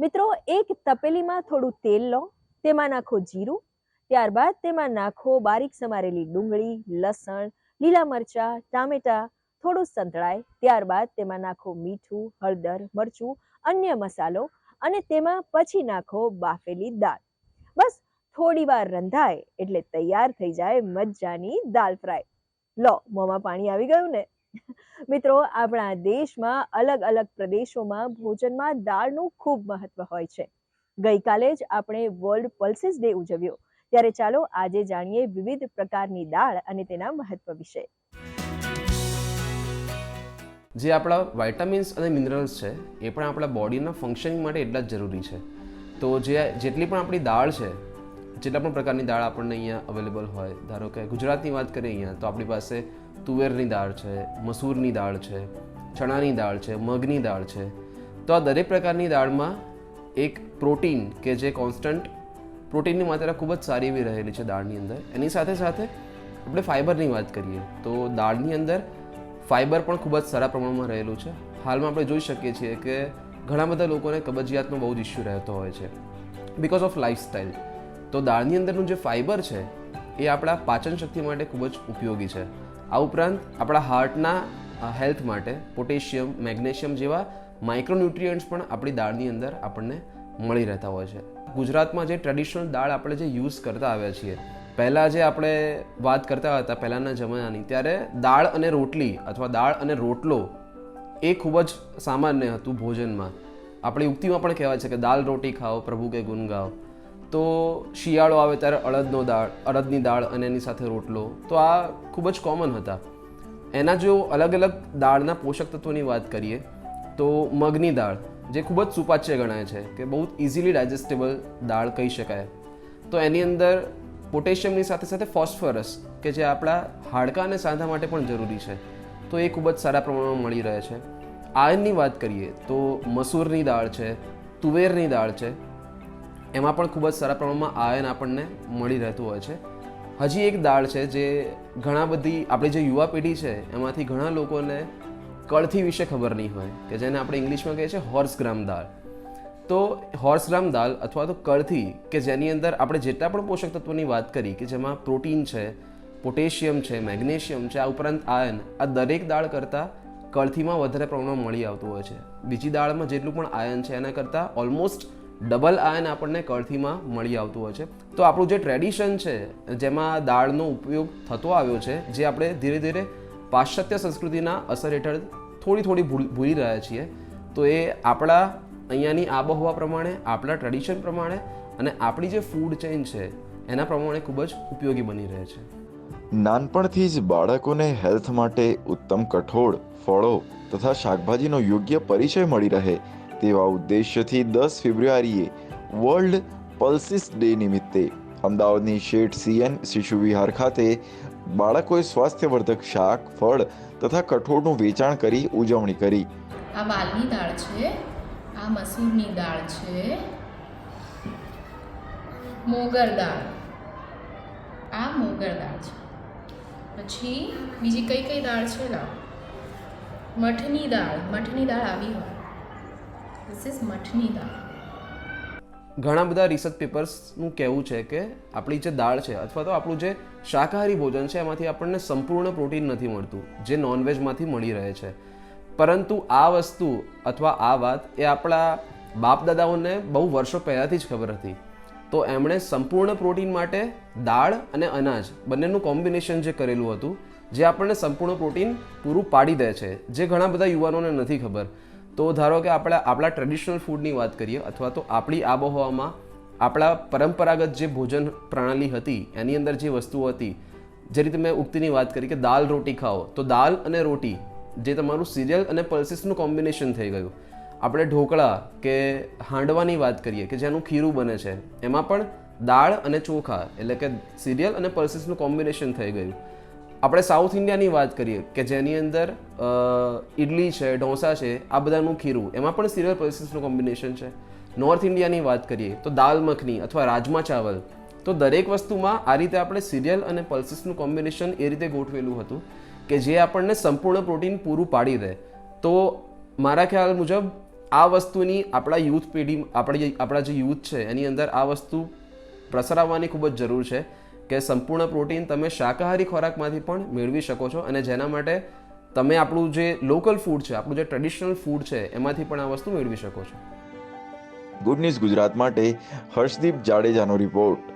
મિત્રો, એક તપેલીમાં થોડું તેલ લો, તેમાં નાખો જીરું, ત્યારબાદ તેમાં નાખો બારીક સમારેલી ડુંગળી, લસણ, લીલા મરચાં, ટામેટા, થોડું સંતળાય, ત્યારબાદ તેમાં નાખો મીઠું, હળદર, મરચું, અન્ય મસાલો અને તેમાં પછી નાખો બાફેલી દાળ. બસ, થોડી વાર રંધાય એટલે તૈયાર થઈ જાય મજાની દાળ ફ્રાય. લો, મોંમાં પાણી આવી ગયું ને? મિત્રો, આપણા દેશમાં અલગ અલગ પ્રદેશોમાં ભોજનમાં દાળનું ખૂબ મહત્વ હોય છે. ગઈકાલે જ આપણે વર્લ્ડ પલ્સીસ ડે ઉજવ્યો. ત્યારે ચાલો આજે જાણીએ વિવિધ પ્રકારની દાળ અને તેના મહત્વ વિશે. જે આપણા વાઇટામિન્સ અને મિનરલ્સ છે, એ પણ આપણા બોડીના ફંક્શનિંગ માટે એટલા જ જરૂરી છે. તો જે જેટલી પણ આપણી દાળ છે જેટલા પણ પ્રકારની દાળ આપણને અહીંયા અવેલેબલ હોય, ધારો કે ગુજરાતની વાત કરીએ અહીંયા, તો આપણી પાસે તુવેરની દાળ છે, મસૂરની દાળ છે, ચણાની દાળ છે, મગની દાળ છે. તો આ દરેક પ્રકારની દાળમાં એક પ્રોટીન કે જે કોન્સ્ટન્ટ પ્રોટીનની માત્રા ખૂબ જ સારી એવી રહેલી છે દાળની અંદર. એની સાથે સાથે આપણે ફાઇબરની વાત કરીએ, તો દાળની અંદર ફાઇબર પણ ખૂબ જ સારા પ્રમાણમાં રહેલું છે. હાલમાં આપણે જોઈ શકીએ છીએ કે ઘણા બધા લોકોને કબજિયાતનો બહુ જ ઇસ્યુ રહેતો હોય છે. બિકોઝ ઓફ લાઇફસ્ટાઇલ તો દાળની અંદરનું જે ફાઇબર છે, એ આપણા પાચન શક્તિ માટે ખૂબ જ ઉપયોગી છે. આ ઉપરાંત આપણા હાર્ટના હેલ્થ માટે પોટેશિયમ મેગ્નેશિયમ જેવા માઇક્રોન્યુટ્રિયન્ટ્સ પણ આપણી દાળની અંદર આપણને મળી રહેતા હોય છે. ગુજરાતમાં જે ટ્રેડિશનલ દાળ આપણે જે યુઝ કરતા આવ્યા છીએ, પહેલાં જે આપણે વાત કરતા હતા પહેલાંના જમાનાની, ત્યારે દાળ અને રોટલી અથવા દાળ અને રોટલો એ ખૂબ જ સામાન્ય હતું ભોજનમાં. આપણી ઉક્તિમાં પણ કહેવાય છે કે દાલ રોટી ખાઓ, પ્રભુ કે ગુણ ગાઓ. તો શિયાળો આવે ત્યારે અડદનો દાળ, અડદની દાળ અને એની સાથે રોટલો. તો આ ખૂબ જ કોમન હતા. એના જો અલગ અલગ દાળના પોષક તત્વોની વાત કરીએ તો મગની દાળ, જે ખૂબ જ સુપાચ્ય ગણાય છે, કે બહુ ઇઝીલી ડાયજેસ્ટેબલ દાળ કહી શકાય. તો એની અંદર પોટેશિયમની સાથે સાથે ફોસ્ફરસ, કે જે આપણા હાડકાં અને સાંધા માટે પણ જરૂરી છે, તો એ ખૂબ જ સારા પ્રમાણમાં મળી રહે છે. આયનની વાત કરીએ તો મસૂરની દાળ છે, તુવેરની દાળ છે એમાં પણ ખૂબ જ સારા પ્રમાણમાં આયન આપણને મળી રહેતું હોય છે. હજી એક દાળ છે જે ઘણા બધી આપણી જે યુવા પેઢી છે, એમાંથી ઘણા લોકોને કળથી વિશે ખબર નહીં હોય, કે જેને આપણે ઇંગ્લિશમાં કહીએ છીએ હોર્સ ગ્રામ દાળ. તો હોર્સ ગ્રામ દાળ અથવા તો કળથી, કે જેની અંદર આપણે જેટલા પણ પોષક તત્વોની વાત કરી, કે જેમાં પ્રોટીન છે, પોટેશિયમ છે, મેગ્નેશિયમ છે, આ ઉપરાંત આયન, આ દરેક દાળ કરતાં કળથીમાં વધારે પ્રમાણમાં મળી આવતું હોય છે. બીજી દાળમાં જેટલું પણ આયન છે, એના કરતાં ઓલમોસ્ટ ડબલ આયન આપણને કળથીમાં મળી આવતું હોય છે. તો આપણું જે ટ્રેડિશન છે, જેમાં દાળનો ઉપયોગ થતો આવ્યો છે, જે આપણે ધીરે ધીરે પાશ્ચાત્ય સંસ્કૃતિના અસર હેઠળ થોડી થોડી ભૂલ રહ્યા છીએ, તો એ આપણા અહીંયાની આબોહવા પ્રમાણે, આપણા ટ્રેડિશન પ્રમાણે અને આપણી જે ફૂડ ચેઇન છે, એના પ્રમાણે ખૂબ જ ઉપયોગી બની રહે છે. નાનપણથી જ બાળકોને હેલ્થ માટે ઉત્તમ કઠોળ, ફળો તથા શાકભાજીનો યોગ્ય પરિચય મળી રહે તેવા ઉદ્દેશ્યથી દસ ફેબ્રુઆરીએ વર્લ્ડ પલ્સિસ ડે નિમિત્તે અમદાવાદની શેઠ સીએન શિશુ વિહાર ખાતે બાળકોએ સ્વાસ્થ્યવર્ધક શાક, ફળ તથા કઠોળનું વેચાણ કરી ઉજવણી કરી. આ વાલની દાળ છે, આ મસૂરની દાળ છે, મોગર દાળ. આ મોગર દાળ છે. પછી બીજી કઈ કઈ દાળ છે? મઠની દાળ મઠની દાળ આવી હોય. ધીસ ઇઝ મઠની દાળ ઘણા બધા રિસર્ચ પેપર્સનું કહેવું છે કે આપણી જે દાળ છે અથવા તો આપણું જે શાકાહારી ભોજન છે, એમાંથી આપણને સંપૂર્ણ પ્રોટીન નથી મળતું, જે નોનવેજમાંથી મળી રહે છે. પરંતુ આ વસ્તુ અથવા આ વાત એ આપણા બાપ દાદાઓને બહુ વર્ષો પહેલાંથી જ ખબર હતી. તો એમણે સંપૂર્ણ પ્રોટીન માટે દાળ અને અનાજ બંનેનું કોમ્બિનેશન જે કરેલું હતું, જે આપણને સંપૂર્ણ પ્રોટીન પૂરું પાડી દે છે, જે ઘણા બધા યુવાનોને નથી ખબર. તો ધારો કે આપણે આપણા ટ્રેડિશનલ ફૂડની વાત કરીએ, અથવા તો આપણી આબોહવામાં આપણા પરંપરાગત જે ભોજન પ્રણાલી હતી, એની અંદર જે વસ્તુઓ હતી, જે રીતે મેં ઉક્તિની વાત કરી કે દાલ રોટી ખાઓ, તો દાલ અને રોટી જે તમારું સિરિયલ અને પલ્સીસનું કોમ્બિનેશન થઈ ગયું. આપણે ઢોકળા કે હાંડવાની વાત કરીએ કે જેનું ખીરું બને છે, એમાં પણ દાળ અને ચોખા એટલે કે સિરિયલ અને પલ્સીસનું કોમ્બિનેશન થઈ ગયું. આપણે સાઉથ ઇન્ડિયાની વાત કરીએ કે જેની અંદર ઇડલી છે, ઢોસા છે, આ બધાનું ખીરું, એમાં પણ સિરિયલ પલ્સીસનું કોમ્બિનેશન છે. નોર્થ ઇન્ડિયાની વાત કરીએ તો દાલ મખની અથવા રાજમા ચાવલ, તો દરેક વસ્તુમાં આ રીતે આપણે સિરિયલ અને પલ્સીસનું કોમ્બિનેશન એ રીતે ગોઠવેલું હતું કે જે આપણને સંપૂર્ણ પ્રોટીન પૂરું પાડી દે. તો મારા ખ્યાલ મુજબ, આ વસ્તુની આપણા યુથ પેઢી, આપણી આપણા જે યુથ છે, એની અંદર આ વસ્તુ પ્રસરાવવાની ખૂબ જ જરૂર છે. કે સંપૂર્ણ પ્રોટીન તમે શાકાહારી ખોરાકમાંથી પણ મેળવી શકો છો અને જેના માટે તમે આપણું જે લોકલ ફૂડ છે, આપણું જે ટ્રેડિશનલ ફૂડ છે, એમાંથી પણ આ વસ્તુ મેળવી શકો છો. ગુડ ન્યૂઝ ગુજરાત માટે, હર્ષદીપ જાડેજાનો રિપોર્ટ